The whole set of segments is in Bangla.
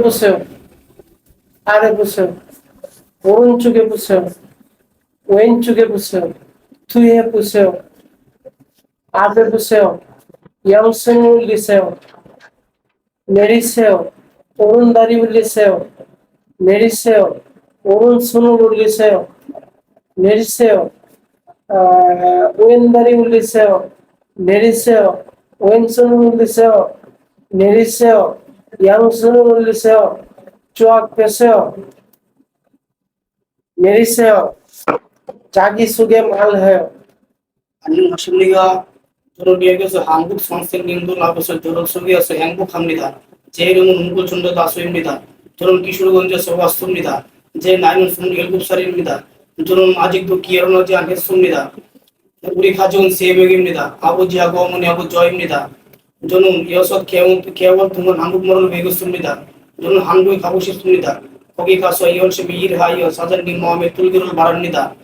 보세요. 아래 보세요. 오른쪽에 보세요. 왼쪽에 보세요. 뒤에 보세요. 앞에 보세요. 양손 올리세요. 내리세요. 오른 다리 올리세요. 내리세요. 오른손을 올리세요. 내리세요. 아, 왼 다리 올리세요. 내리세요. 왼손을 올리세요. 내리세요. 양손을 올리세요. 쫙 펴세요. 내리세요. 자기소개 말해요. 안녕하십니까. 저를 여기서 한국 선생님들 앞에서 저를 소개해서 행복합니다. 제 이름은 문구준도 다수입니다. 저는 기술건조에서 왔습니다. 제 나이는 27살입니다. 저는 아직도 결혼하지 않겠습니다. 우리 가족은 3명입니다. 아버지하고 어머니하고 저입니다. 저는 여섯 개월, 개월 동안 한국말을 배웠습니다. 저는 한국에 가고 싶습니다. 거기 가서 열심히 일하여 사장님 마음에 들기를 바랍니다.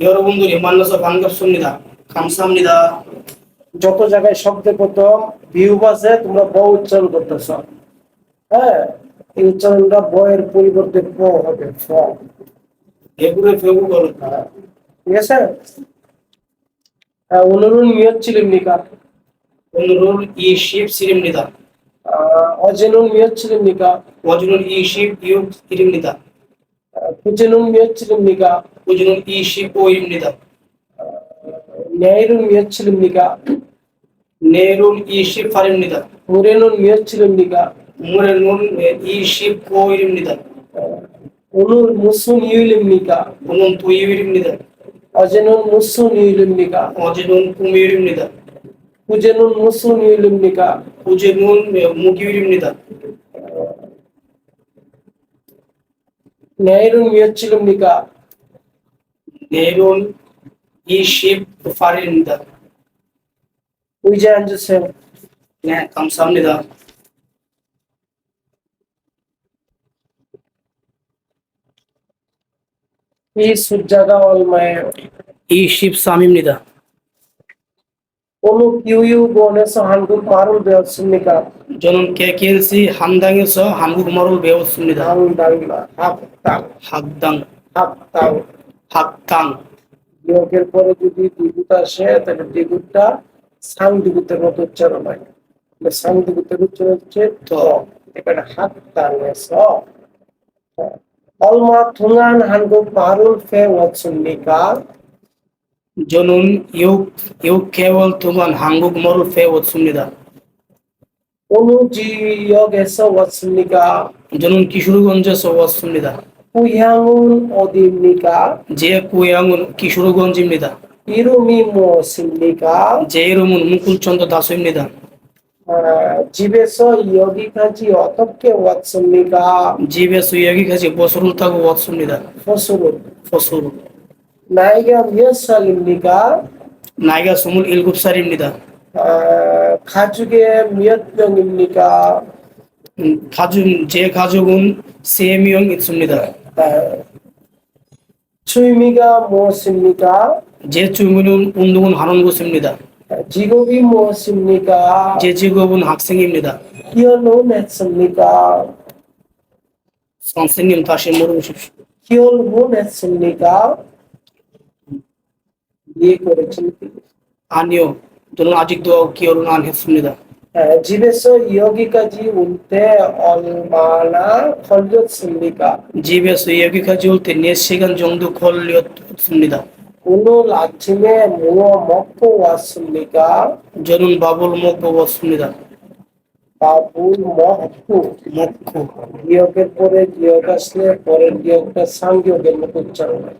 여러분들이 만나서 반갑습니다. 감사합니다. যত জায়গায় শব্দে প্রথম বিহু আছে তোমরা ব উচ্চারণ করতেছ হ্যাঁ এই উচ্চারণটা ব এর পরিবর্তে প হবে ফ 배구를 배우고 걸었다. হ্যাঁ, ঠিক আছে হ্যাঁ, 오늘은 unrule e sheep sirimnida ojenun miyat sirimnika ojenun e sheep yuk irimnida kujenun miyat sirimnika kujenun e sheep o irimnida neyrun miyat sirimnika neyrun e sheep farimnida murenun miyat sirimnika murenun e sheep o irimnida unul musun yulimnika unun tu yulimnida ojenun musun yulimnika ojenun kum yulimnida Hucenun musun ilimnika. Hucenun mugilimnida. Neyrun yeçilimnika. Neyrun işip farinda. Hucencisem. Ne kamsamnida. İyi succaga olmaya. İyi şip samimnida. 다. 올해는 미어칠입니까? 올해는 29일입니다. 오늘 무슨 요일입니까? 오늘 토요일입니다. 어제는 무슨 요일입니까? 어제는 금요일입니다. 그제는 무슨 요일입니까? 어제는 목요일입니다. 내일은 며칠입니까? 내일은 28일입니다. 의자에 앉으세요. 네, 감사합니다. 이 숫자가 얼마예요? 23입니다. 어느 교육원에서 한국말을 배웠습니까? 저는 KKLC 한당에서 한국말을 배웠습니다. 당당나 학당 학당, 학당 학당. যোগের পরে যদি দ্বিগুত আসে তাহলে দ্বিগুতটা সাংদিগুতের মতো উচ্চারণ হয় তাহলে সাংদিগুতের উচ্চারণ হচ্ছে ত এখানে 학당에서 얼마 동안 한국말을 배웠습니까? 저는 6, 6개월 동안 한국말을 배웠습니다. 어느 지역에서 왔습니까? 저는 기술건조에서 왔습니다. 고향은 어디입니까? 제 고향은 기술건조입니다. 이름이 무엇입니까? 제 이름은 문굴천도 다수입니다. 아, 집에서 여기까지 어떻게 왔습니까? 집에서 여기까지 버스를 타고 왔습니다. 버스로. 버스로. 나이가 몇 살입니까? 나이가 27살입니다. 아, 가족에 몇 명입니까? 음, 가족, 제 가족은 3명 있습니다. 아, 취미가 무엇입니까? 제 주문은 운동을 하는 곳입니다. 아, 직업이 무엇입니까? 제 직업은 학생입니다. 기여는 했습니까? 선생님 다시 물어보십시오. 기여는 했습니까? বিয়ে করেছেন তিনি 아니요. 저는 아직도 결혼 안 했습니다. 집에서 여기까지 올때 얼마나 걸렸습니까? 집에서 여기까지 올때 4시간 정도 걸렸습니다. 오늘 아침에 뭐 먹고 왔습니까? 저는 밥을 먹고 왔습니다. বাবুল মহকু মক্কু গিয়কের পরে গিয়ক আসলে পরের গিয়কটা সাংগিয়কের মতো উচ্চারণ হয়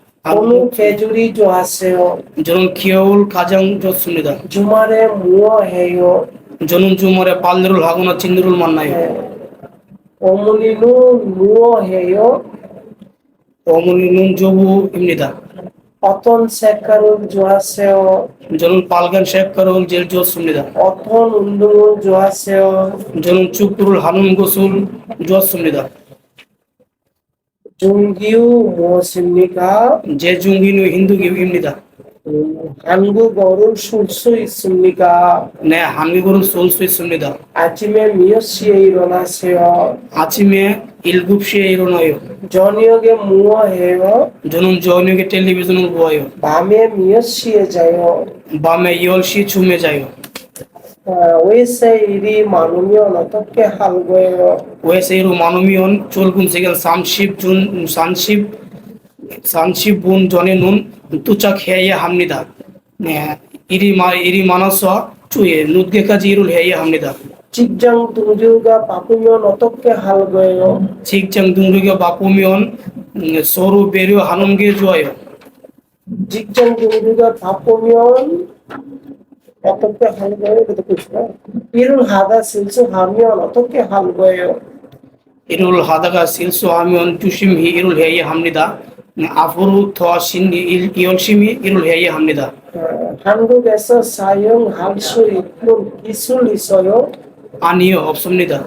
어느 계절이 좋아하세요? 저는 겨울 가장 좋습니다. 주말에 뭐 해요? 저는 주말에 빨래를 하거나 친구를 만나요. 네. 어머니는 뭐 해요? 어머니는 조부입니다. 어떤 색깔을 좋아하세요? 저는 빨간 색깔을 제일 좋습니다. 어떤 운동을 좋아하세요? 저는 축구를 하는 것을 좋았습니다. জুঙ্গিউ মোসিন্নিকা যে জুঙ্গি নু হিন্দু গিউ ইমনিকা হানগু গরুর সুরসু ইসুন্নিকা নে হানগু গরুর সুরসু ইসুন্নিদা আচিমে আচ্ছা, মিয়সিয়ে ইরোনা সেয় আচিমে আচ্ছা, ইলগুপসিয়ে ইরোনয় জনিয়োগে মুয় হেয় জনুন জনিয়োগে টেলিভিশন বয় বামে মিয়সিয়ে যায় বামে ইয়লসি চুমে যায় ওয়েসাইরি মানুমিয়ন অতকে হালগোয়েরো ওয়েসাইরু মানুমিয়ন চুলগুন সিগেল সানশিপ জুন জনে নুন তুচাক হেয়া হামনিদা ইরি মা ইরি মানাস চুয়ে নুদগে কাজ ইরুল হেয়া হামনিদা চিকজাং দুংজুগা পাপুমিয়ন অতকে হালগোয়েরো চিকজাং দুংজুগা পাপুমিয়ন সরু বেরিও হানুমগে জয় জিকজাং দুংজুগা পাপুমিয়ন 어떻게 하는 거예요? 그래도 보시면 일을 하다 실수하면 어떻게 하는 거예요? 일을 하다가 실수하면 조심히 일을 해야 합니다. 네, 앞으로 더 열심히 일을 해야 합니다. 어, 한국에서 사용할 수 있는 기술 있어요? 아니요, 없습니다.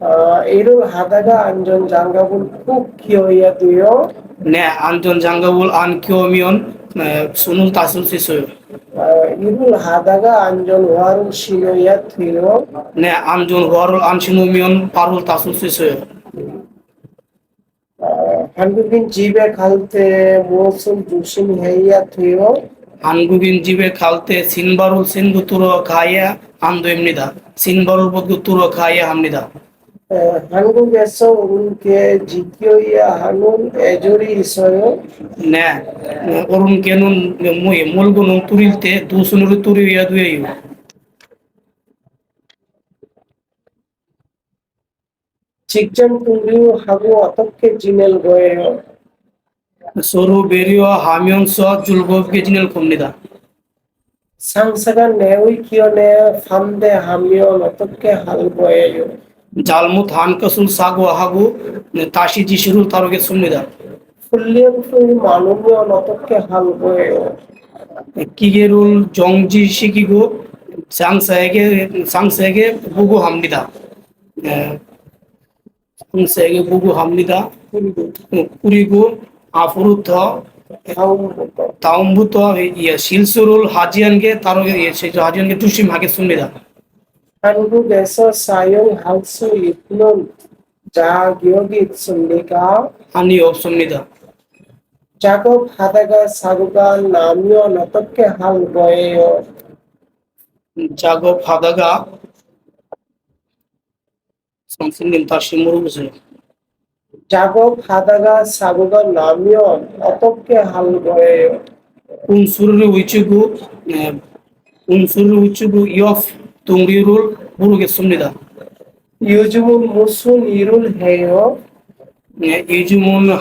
어, 일을 하다가 안전장갑을 꼭 끼워야 돼요? 네, 안전장갑을 안 끼우면 ಸುನಿಲ್ ತಾಸಂ ಸಿಸು ಇರುಲ್ ಹಾದಾಗ ಅಂಜನ್ ವಾರುಲ್ ಶಿನೋಯತ್ ಮಿನೋ ನೆ ಅಂಜನ್ ವಾರುಲ್ ಅನ್ಶಿನು ಮಿಯೋನ್ ಪಾರುಲ್ ತಾಸಂ ಸಿಸು হানগুবিন জিবে খালতে মৌসুম জুসিম হেইয়া থিও। হানগুবিন জিবে খালতে সিনবারুল সিন্দুতুর খায়া আন্দো এমনিদা সিনবারুল বদুতুর খায়া হামনিদা 한국인 집에 갈 때 무엇을 조심해야 돼요? 한국인 집에 갈 때 신발을 신고 들어가야 안 됩니다. 신발을 벗고 들어가야 합니다. 어, 한국에서 어른께 지켜야 하는 애절이 있어요. 네, 네, 어른께는 뭐 물건을 뚫릴 때 두 손으로 뚫어야 돼요. 직장 동료하고 어떻게 지낼 거예요? 서로 배려하면서 즐겁게 지낼 겁니다. 상사가 내의 기원에 반대하면 어떻게 할 거예요? জালমুত হানকসুল সাগু আহাগু মানে তাশি জিসুরুল তারকে সুন্নিদা ফুল্লিয়ান তুই মানবীয় নতককে হালবো কিগেরুল জংজি শিকিগো সাংসায়গে সাংসায়গে বুগু হামনিদা। সাংসায়গে বুগু হামনিদা। কুরিগো আফরুত তাউম্বুত ইয়া শিলসুরুল হাজিয়ানকে তারকে ইয়ে, সেই হাজিয়ানকে টুসিম হাকে সুন্নিদা। 한국에서 사용할 수 있는 자격이 있습니까? 아니 없습니다. 작업하다가 사고가 나면 어떻게 할 거예요? 작업하다가 선생님 다시 물어보세요. 작업하다가 사고가 나면 어떻게 할 거예요? 운수를 외치고 네, 운수를 외치고 옆 동료를 모르겠습니다. 요즘은 무슨 일을 해요? 네, 요즘은